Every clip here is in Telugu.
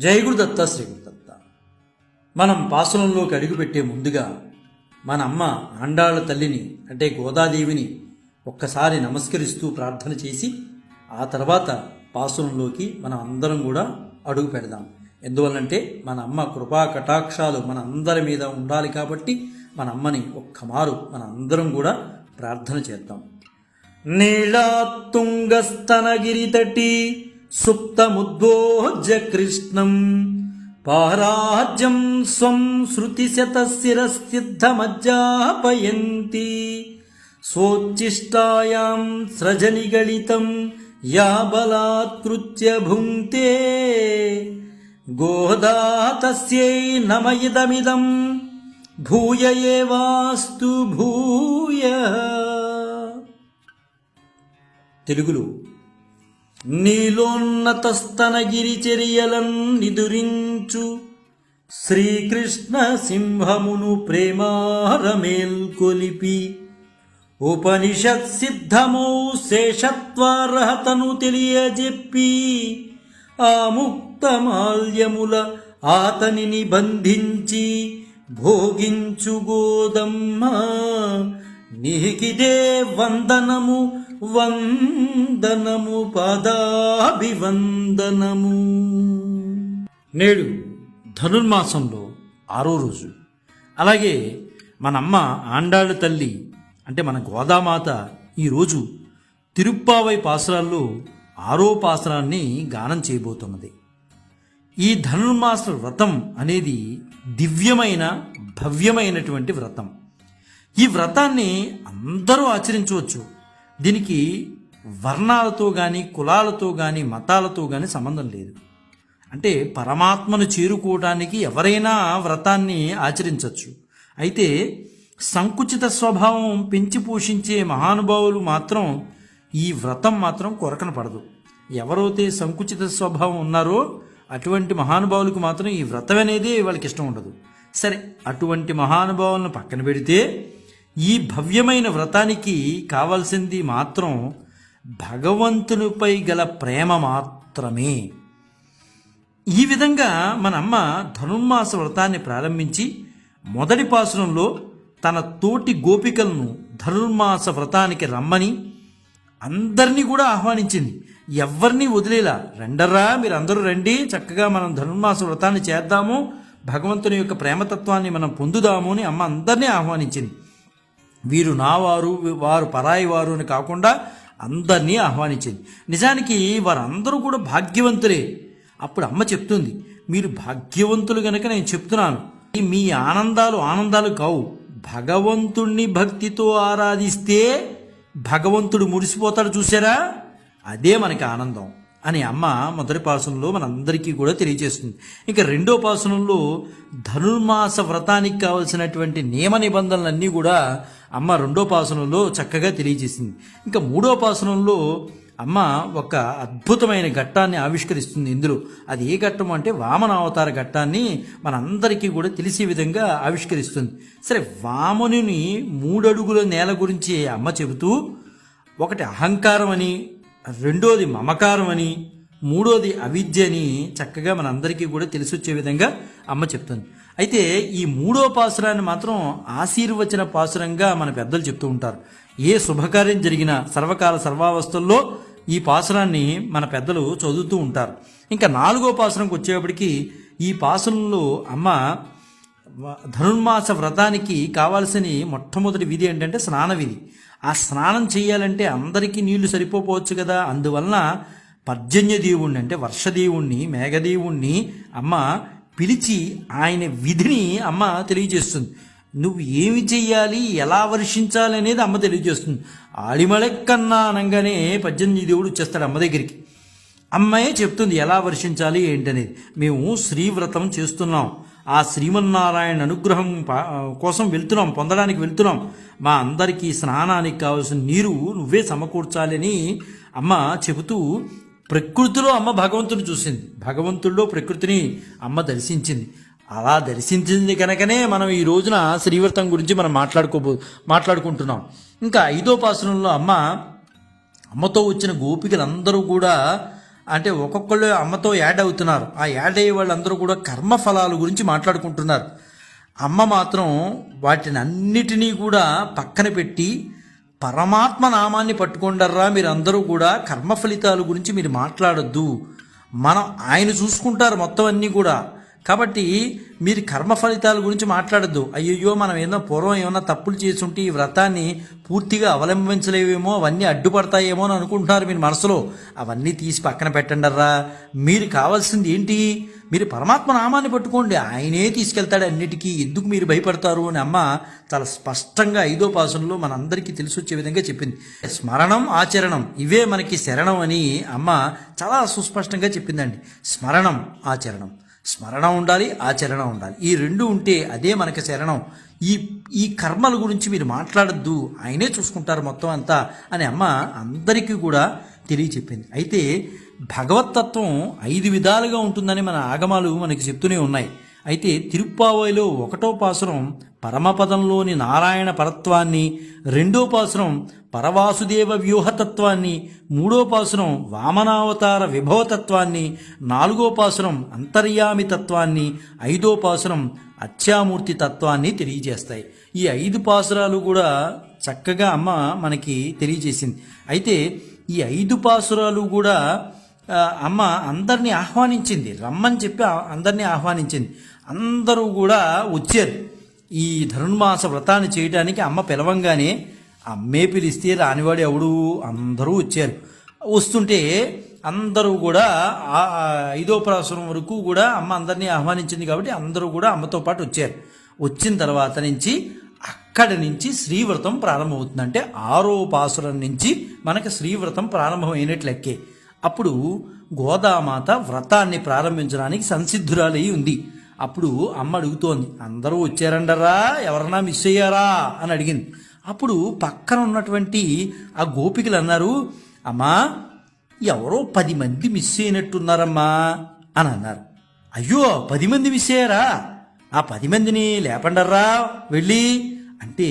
జై గురుదత్త శ్రీ గురుదత్త మనం పాసనంలోకి అడుగుపెట్టే ముందుగా మన అమ్మ ఆండాళ్ళ తల్లిని అంటే గోదాదేవిని ఒక్కసారి నమస్కరిస్తూ ప్రార్థన చేసి ఆ తర్వాత పాసనంలోకి మనం అందరం కూడా అడుగు పెడదాం. ఎందువల్లంటే మన అమ్మ కృపా కటాక్షాలు మన అందరి మీద ఉండాలి కాబట్టి మన అమ్మని ఒక్క మారు మన అందరం కూడా ప్రార్థన చేద్దాం. నీళాతుంగస్తనగిరితటి సుప్తముద్బోజ్య కృష్ణం పారాజ్యం స్వం శృతిశతశిరసిద్ధమజ్జాపయంతి స్వోచ్ఛిష్టాయాం సృజనిగళితం యా బలాత్కృత్య భుంక్తే గోదా తస్యై నమ భూయ ఏవాస్తు భూయ తెలుగులో నీలోన్నతస్తనగిరి చర్యలన్ నిదురించు శ్రీకృష్ణ సింహమును ప్రేమారమేల్కొలిపి. ఉపనిషత్ సిద్ధమౌ శేషత్వార్హతను తెలియజెప్పి. ఆ ముక్తమాల్యముల ఆతనిని బంధించి భోగించు గోదమ్మ. నీకిదే వందనము వందనము పదాభివందనము. నేడు ధనుర్మాసంలో ఆరో రోజు. అలాగే మన అమ్మ ఆండాళ్ళ తల్లి అంటే మన గోదామాత ఈరోజు తిరుప్పావై పాసరాల్లో ఆరో పాసరాన్ని గానం చేయబోతున్నది. ఈ ధనుర్మాస వ్రతం అనేది దివ్యమైన భవ్యమైనటువంటి వ్రతం. ఈ వ్రతాన్ని అందరూ ఆచరించవచ్చు. దీనికి వర్ణాలతో కానీ కులాలతో కానీ మతాలతో కానీ సంబంధం లేదు. అంటే పరమాత్మను చేరుకోవడానికి ఎవరైనా వ్రతాన్ని ఆచరించవచ్చు అయితే సంకుచిత స్వభావం పెంచి పోషించే మహానుభావులు మాత్రం ఈ వ్రతం మాత్రం కొరకన పడదు. ఎవరైతే సంకుచిత స్వభావం ఉన్నారో అటువంటి మహానుభావులకు మాత్రం ఈ వ్రతం అనేది వాళ్ళకి ఇష్టం ఉండదు. సరే అటువంటి మహానుభావులను పక్కన పెడితే ఈ భవ్యమైన వ్రతానికి కావాల్సింది మాత్రం భగవంతునిపై గల ప్రేమ మాత్రమే. ఈ విధంగా మన అమ్మ ధనుర్మాస వ్రతాన్ని ప్రారంభించి మొదటి పాసురంలో తన తోటి గోపికలను ధనుర్మాస వ్రతానికి రమ్మని అందరినీ కూడా ఆహ్వానించింది. ఎవరిని వదిలేలా. రెండర్రా మీరు అందరూ రండి చక్కగా మనం ధనుర్మాస వ్రతాన్ని చేద్దాము భగవంతుని యొక్క ప్రేమతత్వాన్ని మనం పొందుదాము అని అమ్మ అందరినీ ఆహ్వానించింది. వీరు నా వారు వారు పరాయి వారు అని కాకుండా అందరినీ ఆహ్వానించింది. నిజానికి వారందరూ కూడా భాగ్యవంతులే. అప్పుడు అమ్మ చెప్తుంది మీరు భాగ్యవంతులు గనక నేను చెప్తున్నాను. మీ ఆనందాలు ఆనందాలు కావు. భగవంతుణ్ణి భక్తితో ఆరాధిస్తే భగవంతుడు మురిసిపోతాడు చూసారా అదే మనకి ఆనందం. అని అమ్మ మొదటి పాసనంలో మనందరికీ కూడా తెలియజేస్తుంది. ఇంకా రెండో పాసనంలో ధనుర్మాస వ్రతానికి కావలసినటువంటి నియమ నిబంధనలన్నీ కూడా అమ్మ రెండో పాసనంలో చక్కగా తెలియజేసింది. ఇంకా మూడో పాసనంలో అమ్మ ఒక అద్భుతమైన ఘట్టాన్ని ఆవిష్కరిస్తుంది. ఇందులో అది ఏ ఘట్టం అంటే వామన అవతార ఘట్టాన్ని మనందరికీ కూడా తెలిసే విధంగా ఆవిష్కరిస్తుంది. సరే వామనుని మూడడుగుల నేల గురించి అమ్మ చెబుతూ ఒకటి అహంకారం అని రెండోది మమకారం అని మూడోది అవిద్య అని చక్కగా మనందరికీ కూడా తెలిసి వచ్చే విధంగా అమ్మ చెప్తుంది. అయితే ఈ మూడో పాసురాన్ని మాత్రం ఆశీర్వచన పాసురంగా మన పెద్దలు చెప్తూ ఉంటారు. ఏ శుభకార్యం జరిగినా సర్వకాల సర్వావస్థల్లో ఈ పాసురాన్ని మన పెద్దలు చదువుతూ ఉంటారు. ఇంకా నాలుగో పాసురంకి వచ్చేప్పటికి ఈ పాసురంలో అమ్మ ధనుర్మాస వ్రతానికి కావాల్సిన మొట్టమొదటి విధి ఏంటంటే స్నాన విధి. ఆ స్నానం చేయాలంటే అందరికీ నీళ్ళు సరిపోవచ్చు కదా. అందువలన పర్జన్య దేవుణ్ణి అంటే వర్షదేవుణ్ణి మేఘదేవుణ్ణి అమ్మ పిలిచి ఆయన విధిని అమ్మ తెలియజేస్తుంది. నువ్వు ఏమి చెయ్యాలి ఎలా వర్షించాలి అనేది అమ్మ తెలియజేస్తుంది. ఆడిమళెక్కన్నా అనగానే పద్దెనిమిది దేవుడు వచ్చేస్తాడు అమ్మ దగ్గరికి. అమ్మాయే చెప్తుంది ఎలా వర్షించాలి ఏంటనేది. మేము శ్రీవ్రతం చేస్తున్నాం. ఆ శ్రీమన్నారాయణ అనుగ్రహం పా- కోసం వెళ్తున్నాం పొందడానికి వెళ్తున్నాం. మా అందరికీ స్నానానికి కావాల్సిన నీరు నువ్వే సమకూర్చాలని అమ్మ చెబుతూ ప్రకృతిలో అమ్మ భగవంతుని చూసింది. భగవంతుల్లో ప్రకృతిని అమ్మ దర్శించింది. అలా దర్శించింది కనుకనే మనం ఈ రోజున శ్రీవ్రతం గురించి మనం మాట్లాడుకోబో మాట్లాడుకుంటున్నాం. ఇంకా ఐదో పాసనంలో అమ్మ అమ్మతో వచ్చిన గోపికలందరూ కూడా అంటే ఒక్కొక్కళ్ళు అమ్మతో యాడ్ అవుతున్నారు. ఆ యాడ్ అయ్యే వాళ్ళందరూ కూడా కర్మ ఫలాల గురించి మాట్లాడుకుంటున్నారు. అమ్మ మాత్రం వాటిని అన్నిటినీ కూడా పక్కన పెట్టి పరమాత్మ నామాన్ని పట్టుకుండర్రా మీరందరూ కూడా? కర్మ ఫలితాల గురించి మీరు మాట్లాడొద్దు. మనం ఆయన చూసుకుంటారు మొత్తం అన్నీ కూడా. కాబట్టి మీరు కర్మ ఫలితాల గురించి మాట్లాడద్దు. అయ్యయ్యో మనం ఏదో పూర్వం ఏమన్నా తప్పులు చేసుంటే ఈ వ్రతాన్ని పూర్తిగా అవలంబించలేవేమో అవన్నీ అడ్డుపడతాయేమో అని అనుకుంటున్నారు మీరు మనసులో. అవన్నీ తీసి పక్కన పెట్టండర్రా మీరు కావాల్సింది ఏంటి? మీరు పరమాత్మ నామాన్ని పట్టుకోండి. ఆయనే తీసుకెళ్తాడు అన్నిటికీ. ఎందుకు మీరు భయపడతారు అని అమ్మ చాలా స్పష్టంగా ఐదో పాసంలో మనందరికీ తెలిసి వచ్చే విధంగా చెప్పింది. స్మరణం ఆచరణం ఇవే మనకి శరణం అని అమ్మ చాలా సుస్పష్టంగా చెప్పిందండి. స్మరణం ఆచరణం. స్మరణ ఉండాలి ఆచరణ ఉండాలి. ఈ రెండు ఉంటే అదే మనకి శరణం. ఈ ఈ కర్మల గురించి మీరు మాట్లాడద్దు ఆయనే చూసుకుంటారు మొత్తం అంతా అని అమ్మ అందరికీ కూడా తెలియచెప్పింది. అయితే భగవతత్వం ఐదు విధాలుగా ఉంటుందని మన ఆగమాలు మనకి చెప్తూనే ఉన్నాయి. అయితే తిరుప్పావైలో ఒకటో పాసురం పరమపదంలోని నారాయణ పరత్వాన్ని రెండో పాసురం పరవాసుదేవ వ్యూహతత్వాన్ని మూడో పాసురం వామనావతార విభవతత్వాన్ని నాలుగో పాసురం అంతర్యామి తత్వాన్ని ఐదో పాసురం అత్యామూర్తి తత్వాన్ని తెలియజేస్తాయి. ఈ ఐదు పాసురాలు కూడా చక్కగా అమ్మ మనకి తెలియజేసింది. అయితే ఈ ఐదు పాసురాలు కూడా అమ్మ అందరినీ ఆహ్వానించింది. రమ్మని చెప్పి అందరినీ ఆహ్వానించింది. అందరూ కూడా వచ్చారు. ఈ ధనుర్మాస వ్రతాన్ని చేయడానికి అమ్మ పిలవంగానే అమ్మే పిలిస్తే రానివాడు ఎవడు? అందరూ వచ్చారు. వస్తుంటే అందరూ కూడా ఐదో ప్రాసరం వరకు కూడా అమ్మ అందరినీ ఆహ్వానించింది కాబట్టి అందరూ కూడా అమ్మతో పాటు వచ్చారు. వచ్చిన తర్వాత నుంచి అక్కడి నుంచి శ్రీవ్రతం ప్రారంభమవుతుంది అంటే ఆరో పాసురం నుంచి మనకి శ్రీవ్రతం ప్రారంభమైనట్లెక్కే అప్పుడు గోదామాత వ్రతాన్ని ప్రారంభించడానికి సంసిద్ధురాలై ఉంది. అప్పుడు అమ్మ అడుగుతోంది అందరూ వచ్చారండరా ఎవరన్నా మిస్ అయ్యారా? అని అడిగింది. అప్పుడు పక్కన ఉన్నటువంటి ఆ గోపికలు అన్నారు అమ్మా ఎవరో పది మంది మిస్ అయినట్టున్నారమ్మా అని అన్నారు. అయ్యో పది మంది మిస్ అయ్యారా? ఆ పది మందిని లేపండర్రా వెళ్ళి. అంటే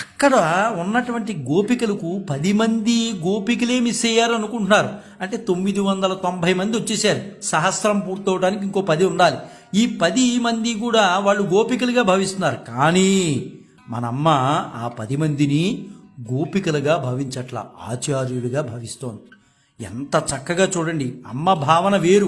అక్కడ ఉన్నటువంటి గోపికలకు పది మంది గోపికలే మిస్ అయ్యారు అనుకుంటున్నారు. అంటే తొమ్మిది వందల తొంభై మంది వచ్చేసారు. సహస్రం పూర్తవడానికి ఇంకో పది ఉండాలి. ఈ పది మంది కూడా వాళ్ళు గోపికలుగా భావిస్తున్నారు. కానీ మనమ్మ ఆ పది మందిని గోపికలుగా భావించట్ల ఆచార్యులుగా భావిస్తోంది. ఎంత చక్కగా చూడండి అమ్మ భావన వేరు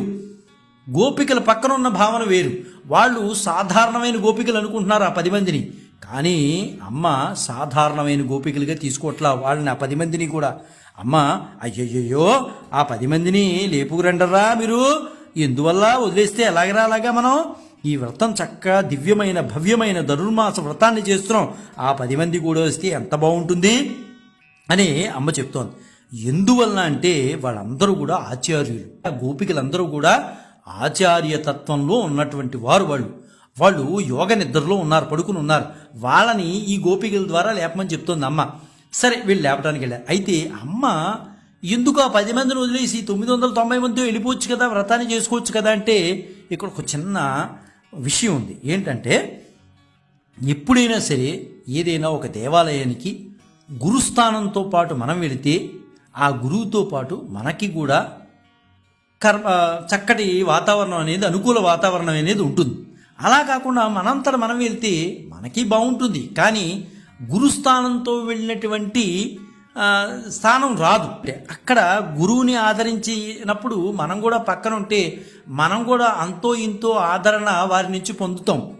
గోపికల పక్కన ఉన్న భావన వేరు. వాళ్ళు సాధారణమైన గోపికలు అనుకుంటున్నారు ఆ పది మందిని. కానీ అమ్మ సాధారణమైన గోపికలుగా తీసుకోవట్లా వాళ్ళని ఆ పది మందిని కూడా. అమ్మ అయ్యయ్యో ఆ పది మందిని లేపుకురండరా మీరు. ఎందువల్ల వదిలేస్తే ఎలాగరా అలాగా మనం? ఈ వ్రతం చక్కగా దివ్యమైన భవ్యమైన ధనుర్మాస వ్రతాన్ని చేస్తున్నాం. ఆ పది మంది కూడా వస్తే ఎంత బాగుంటుంది? అని అమ్మ చెప్తోంది. ఎందువలన అంటే వాళ్ళందరూ కూడా ఆచార్యులు. ఆ గోపికలందరూ కూడా ఆచార్య తత్వంలో ఉన్నటువంటి వారు వాళ్ళు. వాళ్ళు యోగ నిద్రలో ఉన్నారు పడుకుని ఉన్నారు. వాళ్ళని ఈ గోపికల ద్వారా లేపమని చెప్తోంది అమ్మ. సరే వీళ్ళు లేపడానికి వెళ్ళారు. అయితే అమ్మ ఎందుకు ఆ పది మందిని వదిలేసి తొమ్మిది వందల తొంభై మందితో వెళ్ళిపోవచ్చు కదా వ్రతాన్ని చేసుకోవచ్చు కదా అంటే ఇక్కడ ఒక చిన్న విషయం ఉంది. ఏంటంటే ఎప్పుడైనా సరే ఏదైనా ఒక దేవాలయానికి గురుస్థానంతో పాటు మనం వెళితే ఆ గురువుతో పాటు మనకి కూడా కర్మ చక్కటి వాతావరణం అనేది అనుకూల వాతావరణం అనేది ఉంటుంది. అలా కాకుండా మనంతట మనం వెళ్తే మనకి బాగుంటుంది. కానీ గురుస్థానంతో వెళ్ళినటువంటి స్థానం రాదు. అక్కడ గురువుని ఆదరించినప్పుడు మనం కూడా పక్కన ఉంటే మనం కూడా అంతో ఇంతో ఆదరణ వారి నుంచి పొందుతాం.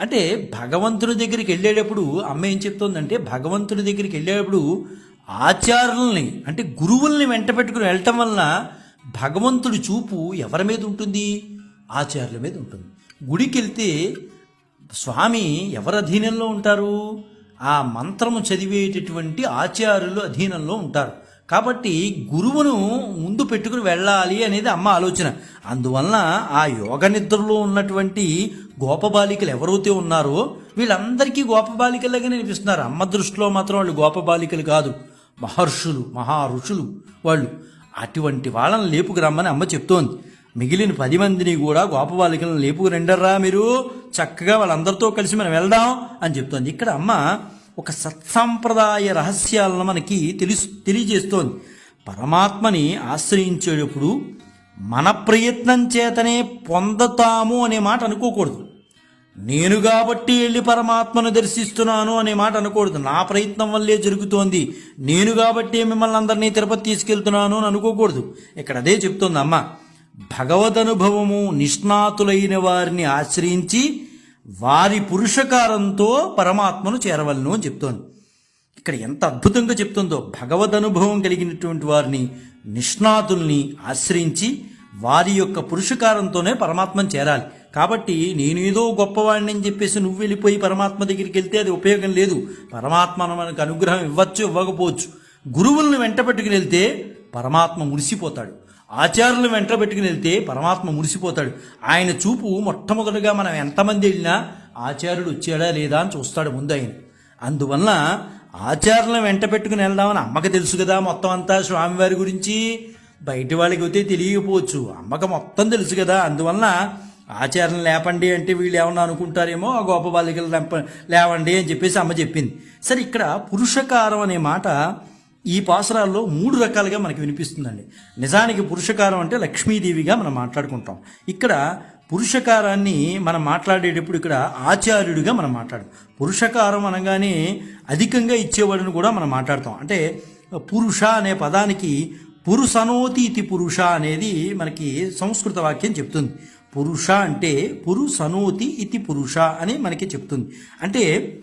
అంటే భగవంతుని దగ్గరికి వెళ్ళేటప్పుడు అమ్మ ఏం చెప్తోందంటే భగవంతుని దగ్గరికి వెళ్ళేటప్పుడు ఆచార్యుల్ని అంటే గురువుల్ని వెంట పెట్టుకుని వెళ్ళటం వలన భగవంతుడి చూపు ఎవరి మీద ఉంటుంది? ఆచార్యుల మీద ఉంటుంది. గుడికి వెళ్తే స్వామి ఎవరి అధీనంలో ఉంటారు? ఆ మంత్రము చదివేటటువంటి ఆచార్యులు అధీనంలో ఉంటారు. కాబట్టి గురువును ముందు పెట్టుకుని వెళ్ళాలి అనేది అమ్మ ఆలోచన. అందువలన ఆ యోగ నిద్రలో ఉన్నటువంటి గోపబాలికలు ఎవరైతే ఉన్నారో వీళ్ళందరికీ గోపబాలికలుగానే అనిపిస్తున్నారు అమ్మ దృష్టిలో మాత్రం వాళ్ళు గోపబాలికలు కాదు. మహర్షులు మహా ఋషులు వాళ్ళు. అటువంటి వాళ్ళని లేపుకు రమ్మని అమ్మ చెప్తోంది. మిగిలిన పది మందిని కూడా గోపబాలికలను లేపు రెండర్రా మీరు? చక్కగా వాళ్ళందరితో కలిసి మనం వెళ్దాం అని చెప్తోంది. ఇక్కడ అమ్మ ఒక సత్సాంప్రదాయ రహస్యాలను మనకి తెలుసు తెలియజేస్తోంది. పరమాత్మని ఆశ్రయించేటప్పుడు మన ప్రయత్నం చేతనే పొందతాము అనే మాట అనుకోకూడదు. నేను కాబట్టి వెళ్ళి పరమాత్మను దర్శిస్తున్నాను అనే మాట అనకూడదు. నా ప్రయత్నం వల్లే జరుగుతోంది. నేను కాబట్టి మిమ్మల్ని అందరినీ తిరుపతి తీసుకెళ్తున్నాను అని అనుకోకూడదు. ఇక్కడ అదే చెప్తోంది అమ్మ. భగవదనుభవము నిష్ణాతులైన వారిని ఆశ్రయించి వారి పురుషకారంతో పరమాత్మను చేరవలను అని చెప్తోంది. ఇక్కడ ఎంత అద్భుతంగా చెప్తుందో. భగవదనుభవం కలిగినటువంటి వారిని నిష్ణాతుల్ని ఆశ్రయించి వారి యొక్క పురుషకారంతోనే పరమాత్మను చేరాలి. కాబట్టి నేను ఏదో గొప్పవాడిని అని చెప్పేసి నువ్వు వెళ్ళిపోయి పరమాత్మ దగ్గరికి వెళ్తే అది ఉపయోగం లేదు. పరమాత్మ మనకు అనుగ్రహం ఇవ్వచ్చు ఇవ్వకపోవచ్చు. గురువులను వెంట పెట్టుకుని వెళ్తే పరమాత్మ మురిసిపోతాడు. ఆచార్యులు వెంట పెట్టుకుని వెళ్తే పరమాత్మ మురిసిపోతాడు. ఆయన చూపు మొట్టమొదటిగా మనం ఎంతమంది వెళ్ళినా ఆచార్యుడు వచ్చాడా లేదా అని చూస్తాడు ముందు ఆయన. అందువల్ల ఆచారాలను వెంట పెట్టుకుని వెళ్దామని అమ్మకి తెలుసు కదా మొత్తం అంతా స్వామివారి గురించి. బయట వాళ్ళకి అయితే తెలియకపోవచ్చు. అమ్మకి మొత్తం తెలుసు కదా. అందువల్ల ఆచారం లేపండి అంటే వీళ్ళు ఏమన్నా అనుకుంటారేమో ఆ గోప బాలికలు లేప లేవండి అని చెప్పేసి అమ్మ చెప్పింది. సరే ఇక్కడ పురుషకారం అనే మాట ఈ పాసరాల్లో మూడు రకాలుగా మనకి వినిపిస్తుందండి. నిజానికి పురుషకారం అంటే లక్ష్మీదేవిగా మనం మాట్లాడుకుంటాం. ఇక్కడ పురుషకారాన్ని మనం మాట్లాడేటప్పుడు ఇక్కడ ఆచార్యుడిగా మనం మాట్లాడు పురుషకారం అనగానే అధికంగా ఇచ్చేవాడిని కూడా మనం మాట్లాడతాం. అంటే పురుష అనే పదానికి పురుషనోతి ఇతి పురుష అనేది మనకి సంస్కృత వాక్యం చెప్తుంది. పురుష అంటే పురుషనోతి ఇతి పురుష అని మనకి చెప్తుంది. అంటే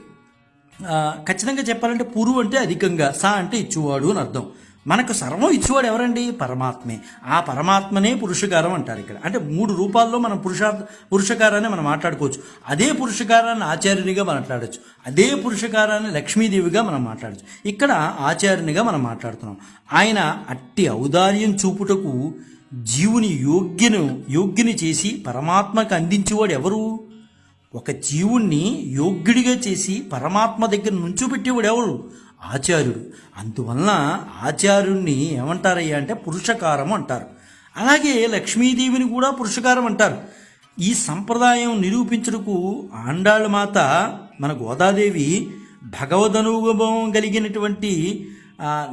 ఖచ్చితంగా చెప్పాలంటే పురు అంటే అధికంగా సా అంటే ఇచ్చువాడు అని అర్థం. మనకు సర్వం ఇచ్చేవాడు ఎవరండి? పరమాత్మే. ఆ పరమాత్మనే పురుషకారం అంటారు ఇక్కడ. అంటే మూడు రూపాల్లో మనం పురుషా పురుషకారాన్ని మనం మాట్లాడుకోవచ్చు. అదే పురుషకారాన్ని ఆచార్యునిగా మాట్లాడచ్చు. అదే పురుషకారాన్ని లక్ష్మీదేవిగా మనం మాట్లాడచ్చు. ఇక్కడ ఆచార్యునిగా మనం మాట్లాడుతున్నాం. ఆయన అట్టి ఔదార్యం చూపుటకు జీవుని యోగ్యను యోగ్యని చేసి పరమాత్మకు అందించేవాడు ఎవరు? ఒక జీవుణ్ణి యోగ్యుడిగా చేసి పరమాత్మ దగ్గర నుంచోబెట్టేవాడు ఎవరు? ఆచార్యుడు. అందువలన ఆచార్యుణ్ణి ఏమంటారయ్యా అంటే పురుషకారం అంటారు. అలాగే లక్ష్మీదేవిని కూడా పురుషకారం అంటారు. ఈ సంప్రదాయం నిరూపించుటకు ఆండాళ్ళ మాత మన గోదాదేవి భగవదనుభవం కలిగినటువంటి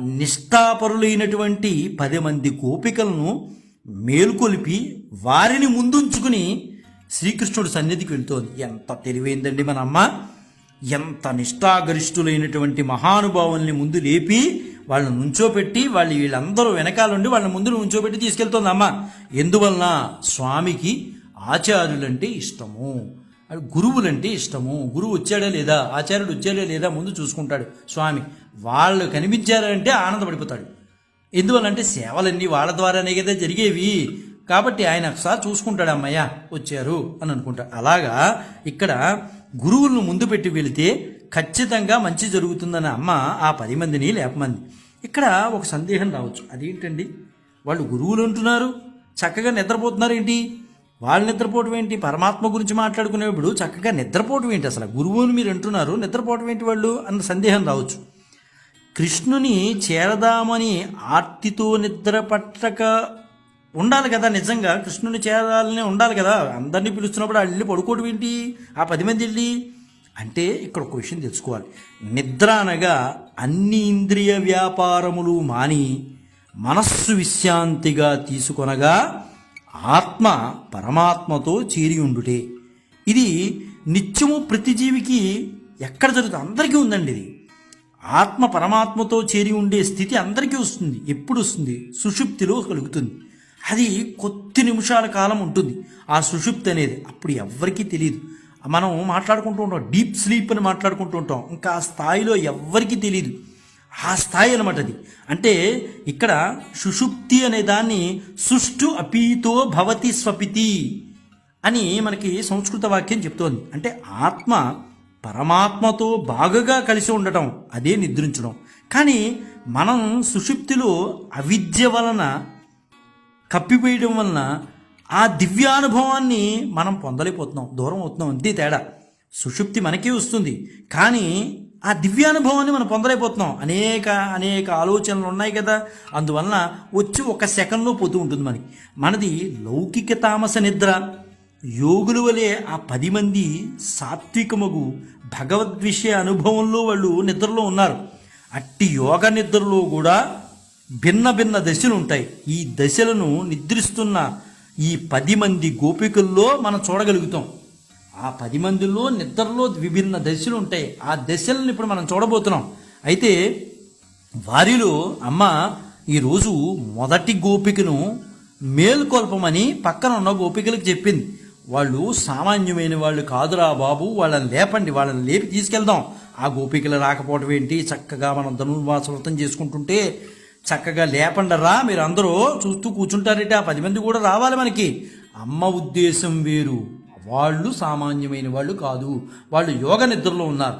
నిష్ఠాపరులైనటువంటి పది మంది గోపికలను మేల్కొలిపి వారిని ముందుంచుకుని శ్రీకృష్ణుడి సన్నిధికి వెళ్తోంది. ఎంత తెలివైందండి మన అమ్మ ఎంత నిష్ఠాగరిష్ఠులైనటువంటి మహానుభావుల్ని ముందు లేపి వాళ్ళని నుంచోపెట్టి వాళ్ళు వీళ్ళందరూ వెనకాలండి వాళ్ళని ముందు నుంచోపెట్టి తీసుకెళ్తోంది అమ్మ. ఎందువలన? స్వామికి ఆచార్యులంటే ఇష్టము. గురువులంటే ఇష్టము. గురువు వచ్చాడా లేదా? ఆచార్యుడు వచ్చాడా లేదా? ముందు చూసుకుంటాడు స్వామి. వాళ్ళు కనిపించారంటే ఆనందపడిపోతాడు. ఎందువల్లంటే సేవలన్నీ వాళ్ళ ద్వారానే కదా జరిగేవి. కాబట్టి ఆయన ఒకసారి చూసుకుంటాడు అమ్మయ్య వచ్చారు అని అనుకుంటాడు అలాగా ఇక్కడ గురువులను ముందు పెట్టి వెళితే ఖచ్చితంగా మంచి జరుగుతుందని అమ్మ ఆ పది మందిని లేపమంది. ఇక్కడ ఒక సందేహం రావచ్చు. అదేంటండి? వాళ్ళు గురువులు అంటున్నారు. చక్కగా నిద్రపోతున్నారు ఏంటి? వాళ్ళు నిద్రపోవటం ఏంటి? పరమాత్మ గురించి మాట్లాడుకునేప్పుడు చక్కగా నిద్రపోవటం ఏంటి అసలు? గురువుని మీరు అంటున్నారు నిద్రపోవటం ఏంటి వాళ్ళు అన్న సందేహం రావచ్చు. కృష్ణుని చేరదామని ఆర్తితో నిద్ర పట్టక ఉండాలి కదా నిజంగా. కృష్ణుని చేరాలని ఉండాలి కదా. అందరినీ పిలుస్తున్నప్పుడు వాళ్ళు వెళ్ళి పడుకోవడం ఏంటి? ఆ పది మంది వెళ్ళి. అంటే ఇక్కడ ఒక విషయం తెలుసుకోవాలి. నిద్ర అనగా అన్ని ఇంద్రియ వ్యాపారములు మాని మనస్సు విశ్రాంతిగా తీసుకొనగా ఆత్మ పరమాత్మతో చేరి ఉండుటే. ఇది నిత్యము ప్రతి జీవికి ఎక్కడ జరుగుతుంది? అందరికీ ఉందండి ఇది. ఆత్మ పరమాత్మతో చేరి ఉండే స్థితి అందరికీ వస్తుంది. ఎప్పుడు వస్తుంది? సుషుప్తిలో కలుగుతుంది. అది కొద్ది నిమిషాల కాలం ఉంటుంది. ఆ సుషుప్తి అనేది అప్పుడు ఎవ్వరికీ తెలియదు మనం మాట్లాడుకుంటూ ఉంటాం డీప్ స్లీప్ అని మాట్లాడుకుంటూ ఉంటాం. ఇంకా ఆ స్థాయిలో ఎవ్వరికీ తెలియదు ఆ స్థాయి అనమాట అది. అంటే ఇక్కడ సుషుప్తి అనే దాన్ని సుష్టు అపీతో భవతి స్వపితి అని మనకి సంస్కృత వాక్యం చెప్తోంది. అంటే ఆత్మ పరమాత్మతో బాగుగా కలిసి ఉండటం అదే నిద్రించడం. కానీ మనం సుషుప్తిలో అవిద్య వలన కప్పిపోయడం వలన ఆ దివ్యానుభవాన్ని మనం పొందలేకపోతున్నాం దూరం అవుతున్నాం. అంతే తేడా. సుషుప్తి మనకే వస్తుంది. కానీ ఆ దివ్యానుభవాన్ని మనం పొందలేకపోతున్నాం. అనేక అనేక ఆలోచనలు ఉన్నాయి కదా. అందువలన వచ్చి ఒక సెకండ్లో పోతూ ఉంటుంది మనకి. మనది లౌకిక తామస నిద్ర. యోగుల వలె ఆ పది మంది సాత్వికమగు భగవద్విషయ అనుభవంలో వాళ్ళు నిద్రలో ఉన్నారు. అట్టి యోగ నిద్రలో కూడా భిన్న భిన్న దశలు ఉంటాయి. ఈ దశలను నిద్రిస్తున్న ఈ పది మంది గోపికల్లో మనం చూడగలుగుతాం. ఆ పది మందిలో నిద్రలో విభిన్న దశలు ఉంటాయి. ఆ దశలను ఇప్పుడు మనం చూడబోతున్నాం. అయితే వారిలో అమ్మ ఈరోజు మొదటి గోపికను మేల్కొల్పమని పక్కన ఉన్న గోపికలకు చెప్పింది. వాళ్ళు సామాన్యమైన వాళ్ళు కాదురా బాబు వాళ్ళని లేపండి వాళ్ళని లేపి తీసుకెళ్దాం. ఆ గోపికలు రాకపోవడం ఏంటి? చక్కగా మనం ధనుర్మాస వ్రతం చేసుకుంటుంటే చక్కగా లేపండరా మీరందరూ మీరు అందరూ చూస్తూ కూర్చుంటారట? ఆ పది మంది కూడా రావాలి మనకి. అమ్మ ఉద్దేశం వేరు. వాళ్ళు సామాన్యమైన వాళ్ళు కాదు. వాళ్ళు యోగ నిద్రలో ఉన్నారు.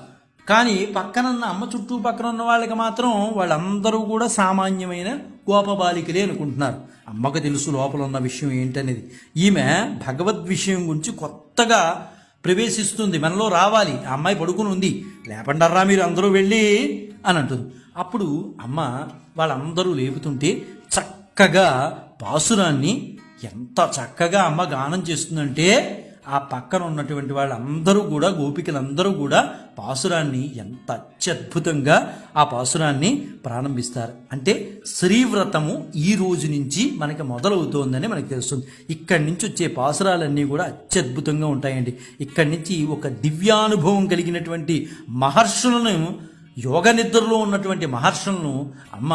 కానీ పక్కనన్న అమ్మ చుట్టూ పక్కన ఉన్న వాళ్ళకి మాత్రం వాళ్ళందరూ కూడా సామాన్యమైన గోపబాలికలే అనుకుంటున్నారు. అమ్మకు తెలుసు లోపల ఉన్న విషయం ఏంటనేది. ఈమె భగవద్ విషయం గురించి కొత్తగా ప్రవేశిస్తుంది. మనలో రావాలి. ఆ అమ్మాయి పడుకుని ఉంది. లేపండర్రా మీరు అందరూ వెళ్ళి అని అంటుంది. అప్పుడు అమ్మ వాళ్ళందరూ లేపుతుంటే చక్కగా పాసురాన్ని ఎంత చక్కగా అమ్మ గానం చేస్తుందంటే ఆ పక్కన ఉన్నటువంటి వాళ్ళందరూ కూడా గోపికలందరూ కూడా పాసురాన్ని ఎంత అత్యద్భుతంగా ఆ పాసురాన్ని ప్రారంభిస్తారు. అంటే శ్రీవ్రతము ఈ రోజు నుంచి మనకి మొదలవుతోందని మనకి తెలుస్తుంది. ఇక్కడి నుంచి వచ్చే పాసురాలన్నీ కూడా అత్యద్భుతంగా ఉంటాయండి. ఇక్కడి నుంచి ఒక దివ్యానుభవం కలిగినటువంటి మహర్షులను యోగ నిద్రలో ఉన్నటువంటి మహర్షులను అమ్మ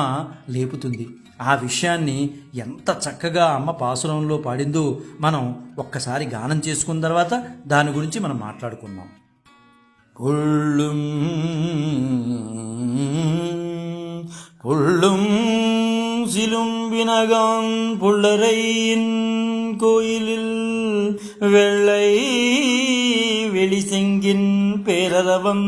లేపుతుంది ఆ విషయాన్ని ఎంత చక్కగా అమ్మ పాసురంలో పాడిందో మనం ఒక్కసారి గానం చేసుకున్న తర్వాత దాని గురించి మనం మాట్లాడుకుందాం పుళ్ళుం புள்ளும் சிலும்பினகான் புள்ளரையின் கோயிலில் வெள்ளை வெளிசெங்கின் பேரரவம்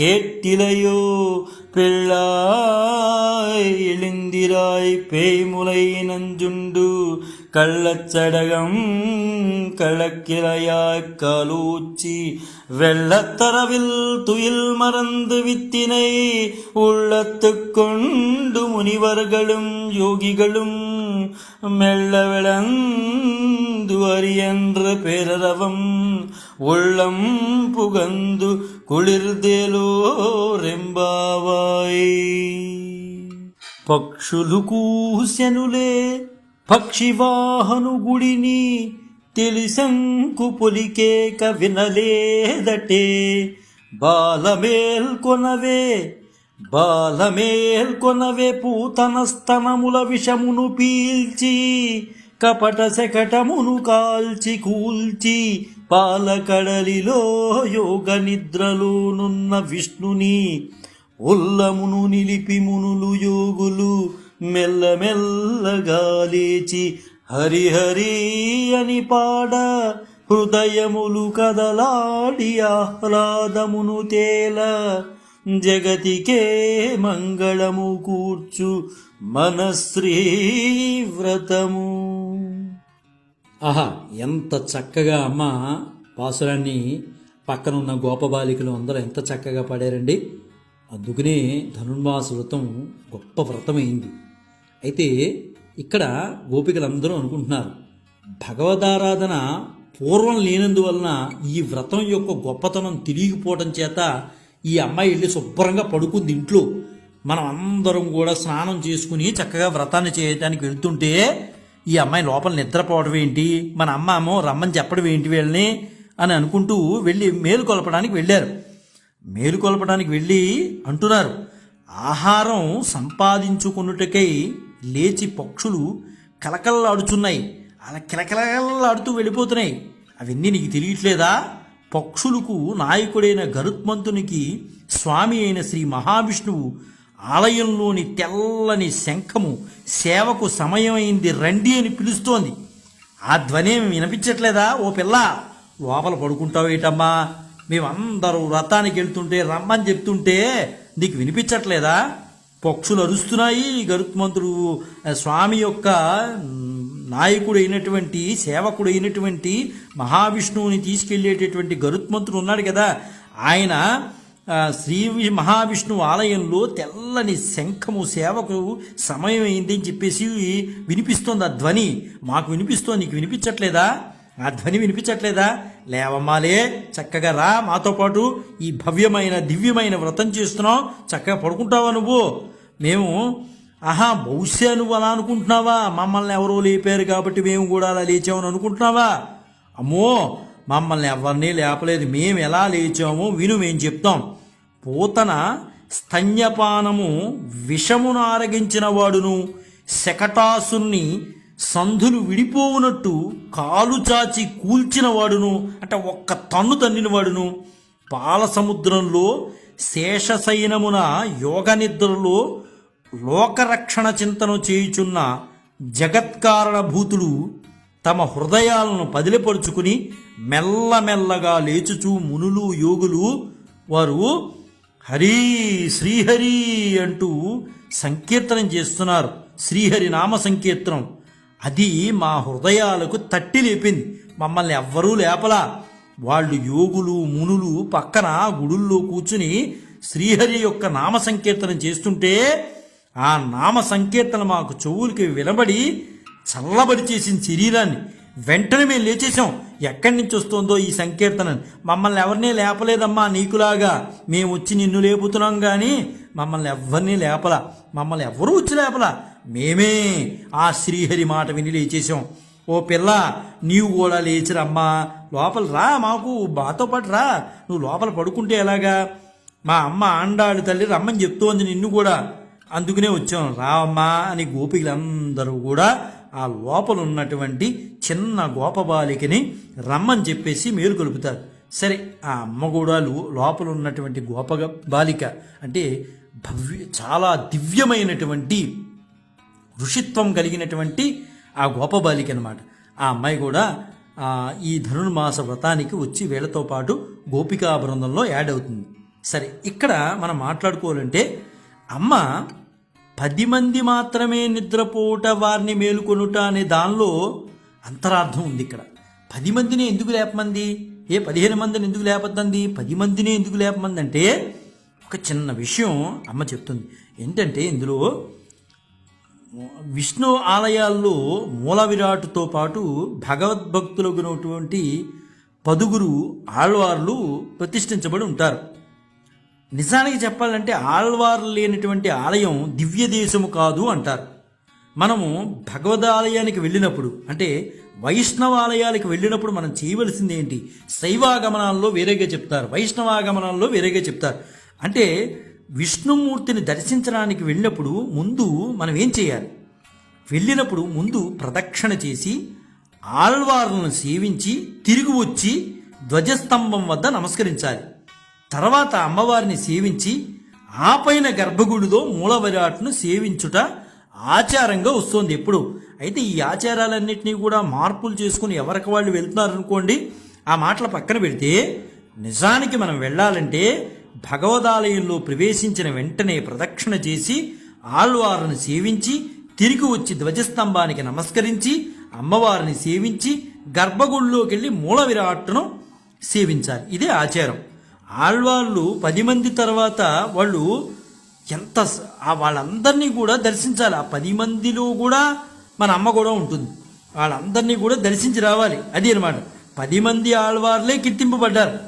கேட்டிலையோ? பிள்ளாய் எழுந்திராய் பேய்முலை நஞ்சுண்டு கள்ளச்சடகம் கள்ளக்கிளையாய் கலூச்சி. வெள்ளத்தரவில் துயில் மறந்து வித்தினை உள்ளத்து கொண்டு முனிவர்களும் யோகிகளும் மெல்ல விளந்து அரியன்ற பேரரவம் உள்ளம் புகந்து కుళిర్దేలో రెంబావాయ్ పక్షులు కూసెనులే పక్షివాహను గుడిని తెలిసంకు పొలికేక వినలేదటే బాలమేల్కొనవే బాలమేల్కొనవే పూతన స్తనముల విషమును పీల్చి కపట శకటమును కాల్చి కూల్చి పాలకడలిలో యోగ నిద్రలోనున్న విష్ణుని ఉల్లమును నిలిపి మునులు యోగులు మెల్లమెల్లగా లేచి హరిహరి అని పాడ హృదయములు కదలాడి ఆహ్లాదమును తేల జగతికే మంగళము కూర్చు మనశ్రీ వ్రతము. ఆహా ఎంత చక్కగా అమ్మ పాసురాన్ని పక్కన ఉన్న గోపబాలికలు అందరూ ఎంత చక్కగా పాడారండి. అందుకనే ధనుర్మాస వ్రతం గొప్ప వ్రతమైంది. అయితే ఇక్కడ గోపికలందరూ అనుకుంటున్నారు భగవదారాధన పూర్వం లేనందువలన ఈ వ్రతం యొక్క గొప్పతనం తిరిగిపోవటం చేత ఈ అమ్మాయి వెళ్ళి శుభ్రంగా పడుకుంది ఇంట్లో. మనం అందరం కూడా స్నానం చేసుకుని చక్కగా వ్రతాన్ని చేయడానికి వెళ్తుంటే ఈ అమ్మాయి లోపల నిద్రపోవడం ఏంటి? మన అమ్మ అమ్మో రమ్మని చెప్పడం ఏంటి వీళ్ళని? అని అనుకుంటూ వెళ్ళి మేలు కొలపడానికి వెళ్ళారు. మేలు కొలపడానికి వెళ్ళి అంటున్నారు ఆహారం సంపాదించుకున్నటకై లేచి పక్షులు కలకల్లాడుచున్నాయి అలా కిలకిలలాడుతూ వెళ్ళిపోతున్నాయి. అవన్నీ నీకు తెలియట్లేదా? పక్షులకు నాయకుడైన గరుత్మంతునికి స్వామి అయిన శ్రీ మహావిష్ణువు ఆలయంలోని తెల్లని శంఖము సేవకు సమయమైంది రండి అని పిలుస్తోంది. ఆ ధ్వనేమి వినిపించట్లేదా? ఓ పిల్ల లోపల పడుకుంటావేటమ్మా? మేమందరూ వ్రతానికి వెళ్తుంటే రమ్మని చెప్తుంటే నీకు వినిపించట్లేదా? పక్షులు అరుస్తున్నాయి గరుత్మంతుడు స్వామి యొక్క నాయకుడైనటువంటి సేవకుడైనటువంటి మహావిష్ణువుని తీసుకెళ్ళేటటువంటి గరుత్మంతుడు ఉన్నాడు కదా. ఆయన శ్రీ మహావిష్ణు మహావిష్ణువు ఆలయంలో తెల్లని శంఖము సేవకు సమయం అయింది అని చెప్పేసి వినిపిస్తోంది ఆ ధ్వని. మాకు వినిపిస్తోంది నీకు వినిపించట్లేదా? ఆ ధ్వని వినిపించట్లేదా? లేవమ్మాలే చక్కగా రా మాతో పాటు ఈ భవ్యమైన దివ్యమైన వ్రతం చేస్తున్నాం. చక్కగా పడుకుంటావా నువ్వు? మేము ఆహా బహుశా నువ్వు అలా అనుకుంటున్నావా? మమ్మల్ని ఎవరో లేపారు కాబట్టి మేము కూడా అలా లేచామని అనుకుంటున్నావా? అమ్మో మమ్మల్ని ఎవరిని లేపలేదు. మేము ఎలా లేచామో విను మేము చెప్తాం. పూతన స్తన్యపానము విషమును ఆరగించిన వాడును శకటాసుని సంధులు విడిపోవునట్టు కాలు చాచి కూల్చిన వాడును అంటే ఒక్క తన్ను తన్నిన వాడును పాల సముద్రంలో శేషసైనమున యోగ నిద్రలో లోకరక్షణ చింతన చేయుచున్న జగత్కారణ భూతులు తమ హృదయాలను పదిలిపరుచుకుని మెల్లమెల్లగా లేచుచూ మునులు యోగులు వారు హరి శ్రీహరి అంటూ సంకీర్తనం చేస్తున్నారు. శ్రీహరి నామ సంకీర్తనం. అది మా హృదయాలకు తట్టి లేపింది. మమ్మల్ని ఎవ్వరూ లేపలా. వాళ్ళు యోగులు మునులు పక్కన గుడుల్లో కూర్చుని శ్రీహరి యొక్క నామ సంకీర్తనం చేస్తుంటే ఆ నామ సంకీర్తన మాకు చెవులకి వినబడి చల్లబడి చేసిన శరీరాన్ని వెంటనే మేము లేచేసాం ఎక్కడి నుంచి వస్తుందో ఈ సంకీర్తన. మమ్మల్ని ఎవరినీ లేపలేదమ్మా నీకులాగా. మేము వచ్చి నిన్ను లేపుతున్నాం కానీ మమ్మల్ని ఎవరిని లేపలా. మమ్మల్ని ఎవరు వచ్చి లేపలా. మేమే ఆ శ్రీహరి మాట విని లేచేసాం ఓ పిల్ల నీవు కూడా లేచిరమ్మా. లోపల రా మాకు బాతో పాటు రా. నువ్వు లోపల పడుకుంటే ఎలాగా? మా అమ్మ ఆండాడు తల్లి రమ్మని చెప్తోంది నిన్ను కూడా. అందుకనే వచ్చాం. రామా అని గోపికలందరూ కూడా ఆ లోపల ఉన్నటువంటి చిన్న గోపబాలికని రమ్మని చెప్పేసి మేలు కొలుపుతారు. సరే ఆ అమ్మ కూడా లోపల ఉన్నటువంటి గోప బాలిక అంటే భవ్య చాలా దివ్యమైనటువంటి ఋషిత్వం కలిగినటువంటి ఆ గోప బాలిక అనమాట ఆ అమ్మాయి కూడా ఈ ధనుర్మాస వ్రతానికి వచ్చి వీళ్ళతో పాటు గోపికా బృందంలో యాడ్ అవుతుంది. సరే ఇక్కడ మనం మాట్లాడుకోవాలంటే అమ్మ పది మంది మాత్రమే నిద్రపోవుట వారిని మేలుకొనుట అనే దానిలో అంతరార్థం ఉంది ఇక్కడ. పది మందిని ఎందుకు లేపమంది? ఏ పదిహేను మందిని ఎందుకు లేపద్దంది? పది మందిని ఎందుకు లేపమంది అంటే ఒక చిన్న విషయం అమ్మ చెప్తుంది. ఏంటంటే ఇందులో విష్ణు ఆలయాల్లో మూల విరాటుతో పాటు భగవద్భక్తులకున్నటువంటి పదుగురు ఆళ్వార్లు ప్రతిష్ఠించబడి ఉంటారు. నిజానికి చెప్పాలంటే ఆళ్వార్లు లేనటువంటి ఆలయం దివ్య దేశము కాదు అంటారు. మనము భగవదాలయానికి వెళ్ళినప్పుడు అంటే వైష్ణవాలయాలకు వెళ్ళినప్పుడు మనం చేయవలసింది ఏంటి? శైవాగమనాల్లో వేరేగా చెప్తారు వైష్ణవాగమనాల్లో వేరేగా చెప్తారు. అంటే విష్ణుమూర్తిని దర్శించడానికి వెళ్ళినప్పుడు ముందు మనం ఏం చేయాలి? వెళ్ళినప్పుడు ముందు ప్రదక్షిణ చేసి ఆళ్వార్లను సేవించి తిరిగి వచ్చి ధ్వజస్తంభం వద్ద నమస్కరించాలి. తర్వాత అమ్మవారిని సేవించి ఆ పైన గర్భగుడిలో మూల విరాట్ను సేవించుట ఆచారంగా వస్తుంది ఎప్పుడు. అయితే ఈ ఆచారాలన్నింటినీ కూడా మార్పులు చేసుకుని ఎవరికి వాళ్ళు వెళ్తున్నారనుకోండి ఆ మాటల పక్కన పెడితే నిజానికి మనం వెళ్ళాలంటే భగవదాలయంలో ప్రవేశించిన వెంటనే ప్రదక్షిణ చేసి ఆళ్వారిని సేవించి తిరిగి వచ్చి ధ్వజస్తంభానికి నమస్కరించి అమ్మవారిని సేవించి గర్భగుడిలోకి వెళ్ళి మూల విరాట్ను సేవించాలి. ఇదే ఆచారం. ఆళ్వాళ్ళు పది మంది తర్వాత వాళ్ళు ఎంత వాళ్ళందరినీ కూడా దర్శించాలి. ఆ పది మందిలో కూడా మన అమ్మ కూడా ఉంటుంది. వాళ్ళందరినీ కూడా దర్శించి రావాలి. అది అనమాట. పది మంది ఆళ్వార్లే కీర్తింపబడ్డారు.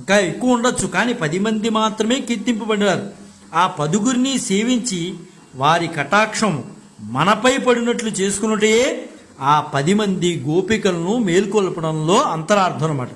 ఇంకా ఎక్కువ ఉండొచ్చు కానీ పది మంది మాత్రమే కీర్తింపబడ్డారు. ఆ పదుగురిని సేవించి వారి కటాక్షం మనపై పడినట్లు చేసుకున్నటే ఆ పది మంది గోపికలను మేల్కొల్పడంలో అంతరార్థం అనమాట.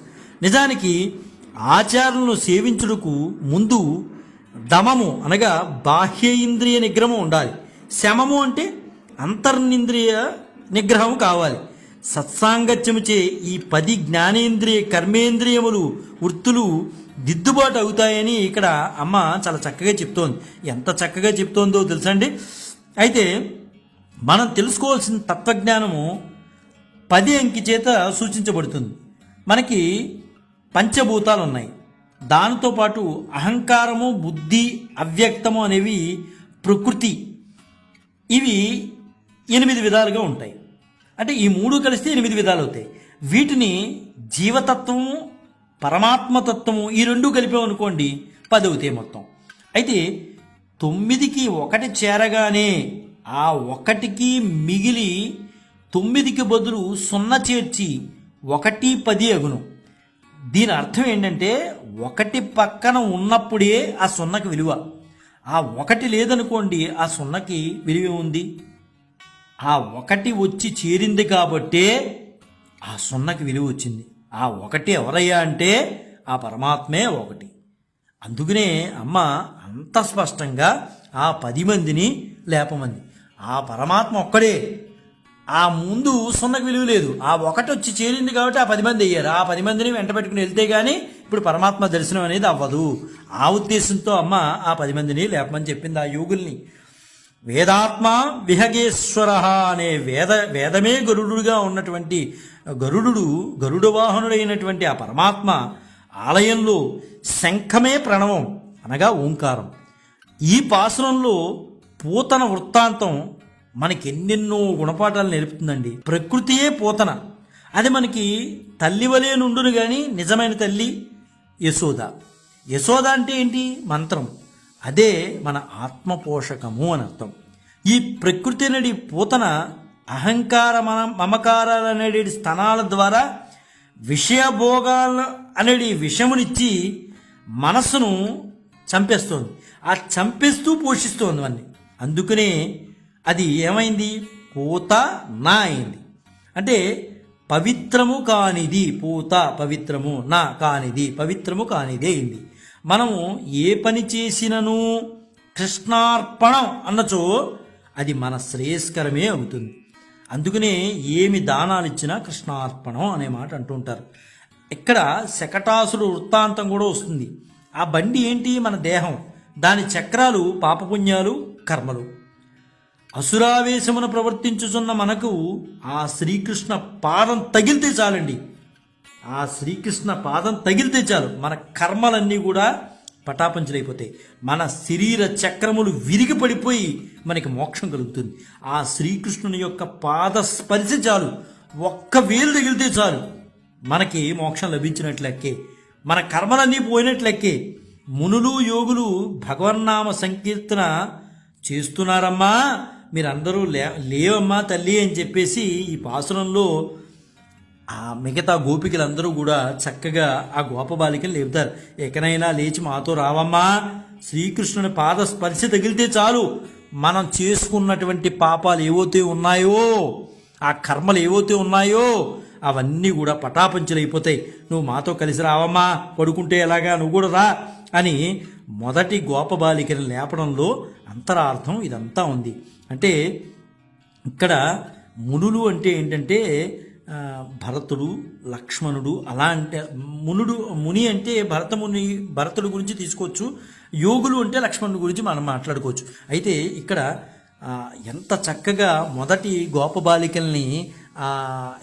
నిజానికి ఆచారాలను సేవించుటకు ముందు దమము అనగా బాహ్య ఇంద్రియ నిగ్రహం ఉండాలి. శమము అంటే అంతర్నింద్రియ నిగ్రహం కావాలి. సత్సాంగత్యముచే ఈ పది జ్ఞానేంద్రియ కర్మేంద్రియములు వృత్తులు దిద్దుబాటు అవుతాయని ఇక్కడ అమ్మ చాలా చక్కగా చెప్తోంది. ఎంత చక్కగా చెప్తోందో తెలుసండి? అయితే మనం తెలుసుకోవాల్సిన తత్వజ్ఞానము పది అంకి చేత సూచించబడుతుంది. మనకి పంచభూతాలు ఉన్నాయి దానితో పాటు అహంకారము బుద్ధి అవ్యక్తము అనేవి ప్రకృతి. ఇవి ఎనిమిది విధాలుగా ఉంటాయి. అంటే ఈ మూడు కలిస్తే ఎనిమిది విధాలు అవుతాయి. వీటిని జీవతత్వము పరమాత్మతత్వము ఈ రెండు కలిపామనుకోండి పది అవుతాయి మొత్తం. అయితే తొమ్మిదికి ఒకటి చేరగానే ఆ ఒకటికి మిగిలి తొమ్మిదికి బదులు సున్నా చేర్చి ఒకటి పది అగును. దీని అర్థం ఏంటంటే ఒకటి పక్కన ఉన్నప్పుడే ఆ సున్నకి విలువ. ఆ ఒకటి లేదనుకోండి ఆ సున్నకి విలువ ఉంది. ఆ ఒకటి వచ్చి చేరింది కాబట్టే ఆ సున్నకి విలువ వచ్చింది. ఆ ఒకటి ఎవరయ్యా అంటే ఆ పరమాత్మే ఒకటి. అందుకనే అమ్మ అంత స్పష్టంగా ఆ పది మందిని లేపమంది. ఆ పరమాత్మ ఒక్కడే. ఆ ముందు సున్నకు విలువ లేదు. ఆ ఒకటి వచ్చి చేరింది కాబట్టి ఆ పది మంది అయ్యారు. ఆ పది మందిని వెంట పెట్టుకుని వెళ్తే గానీ ఇప్పుడు పరమాత్మ దర్శనం అనేది అవ్వదు. ఆ ఉద్దేశంతో అమ్మ ఆ పది మందిని లేపమని చెప్పింది ఆ యోగుల్ని. వేదాత్మ విహగేశ్వర అనే వేద వేదమే గరుడుగా ఉన్నటువంటి గరుడు గరుడ వాహనుడైనటువంటి ఆ పరమాత్మ ఆలయంలో శంఖమే ప్రణవం అనగా ఓంకారం. ఈ పాసురంలో పూతన వృత్తాంతం మనకి ఎన్నెన్నో గుణపాఠాలు నేర్పుతుందండి. ప్రకృతియే పోతన. అది మనకి తల్లి వలే నుండును కానీ నిజమైన తల్లి యశోద. యశోద అంటే ఏంటి? మంత్రం. అదే మన ఆత్మపోషకము అని అర్థం. ఈ ప్రకృతి అనేది పూతన అహంకార మన మమకారాలు అనేది స్థనాల ద్వారా విషయభోగాలు అనేది విషమునిచ్చి మనస్సును చంపేస్తోంది. ఆ చంపేస్తూ పోషిస్తోంది అన్ని అందుకనే అది ఏమైంది? పూత నా అయింది అంటే పవిత్రము కానిది పూత పవిత్రము నా కానిది పవిత్రము కానిది అయింది. మనము ఏ పని చేసినను? కృష్ణార్పణం అన్నచో అది మన శ్రేయస్కరమే అవుతుంది. అందుకనే ఏమి దానాలు ఇచ్చినా కృష్ణార్పణం అనే మాట అంటుంటారు. ఇక్కడ శకటాసుడు వృత్తాంతం కూడా వస్తుంది. ఆ బండి ఏంటి? మన దేహం. దాని చక్రాలు పాపపుణ్యాలు కర్మలు. అసురావేశమును ప్రవర్తించుచున్న మనకు ఆ శ్రీకృష్ణ పాదం తగిలితే చాలండి. ఆ శ్రీకృష్ణ పాదం తగిలితే చాలు. మన కర్మలన్నీ కూడా పటాపంచలైపోతాయి. మన శరీర చక్రములు విరిగి పడిపోయి మనకి మోక్షం కలుగుతుంది. ఆ శ్రీకృష్ణుని యొక్క పాద స్పర్శ చాలు. ఒక్క వేలు తగిలితే చాలు. మనకి మోక్షం లభించినట్లెక్కే. మన కర్మలన్నీ పోయినట్లెక్కే. మునులు యోగులు భగవన్నామ సంకీర్తన చేస్తున్నారమ్మా. మీరందరూ లే లేవమ్మా తల్లి అని చెప్పేసి ఈ పాసురంలో ఆ మిగతా గోపికలందరూ కూడా చక్కగా ఆ గోపబాలికలు లేపుతారు. ఎక్కడైనా లేచి మాతో రావమ్మా. శ్రీకృష్ణుని పాద స్పర్శ తగిలితే చాలు. మనం చేసుకున్నటువంటి పాపాలు ఏవైతే ఉన్నాయో ఆ కర్మలు ఏవైతే ఉన్నాయో అవన్నీ కూడా పటాపంచలైపోతాయి. నువ్వు మాతో కలిసి రావమ్మా. పడుకుంటే ఎలాగా? నువ్వు కూడా రా అని మొదటి గోపబాలికను లేపడంలో అంతరార్థం ఇదంతా ఉంది. అంటే ఇక్కడ మునులు అంటే ఏంటంటే భరతుడు లక్ష్మణుడు అలా అంటే మునుడు ముని అంటే భరతముని భరతుడు గురించి తీసుకోవచ్చు. యోగులు అంటే లక్ష్మణుడు గురించి మనం మాట్లాడుకోవచ్చు. అయితే ఇక్కడ ఎంత చక్కగా మొదటి గోపబాలికల్ని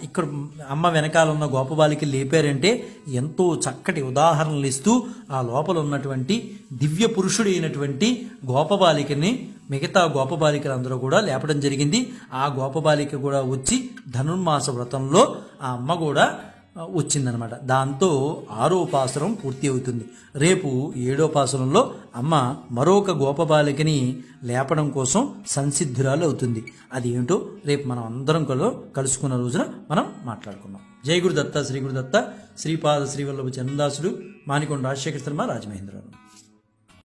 ఇక్కడ అమ్మ వెనకాల ఉన్న గోపబాలికలు లేపారంటే ఎంతో చక్కటి ఉదాహరణలు ఇస్తూ ఆ లోపల ఉన్నటువంటి దివ్య పురుషుడైనటువంటి గోపబాలికని మిగతా గోపబాలికలందరూ కూడా లేపడం జరిగింది. ఆ గోపబాలిక కూడా వచ్చి ధనుర్మాస వ్రతంలో ఆ అమ్మ కూడా వచ్చిందనమాట. దాంతో ఆరో పాసరం పూర్తి అవుతుంది. రేపు ఏడో పాసరంలో అమ్మ మరొక గోపబాలికని లేపడం కోసం సంసిద్ధురాలు అవుతుంది. అది ఏంటో రేపు మనం అందరం కలు కలుసుకున్న రోజున మనం మాట్లాడుకుందాం. జై గురుదత్త శ్రీ గురుదత్త శ్రీపాద శ్రీవల్లభ చందాసుడు మానికొండ రాజశేఖర శర్మ రాజమహేంద్రరావు.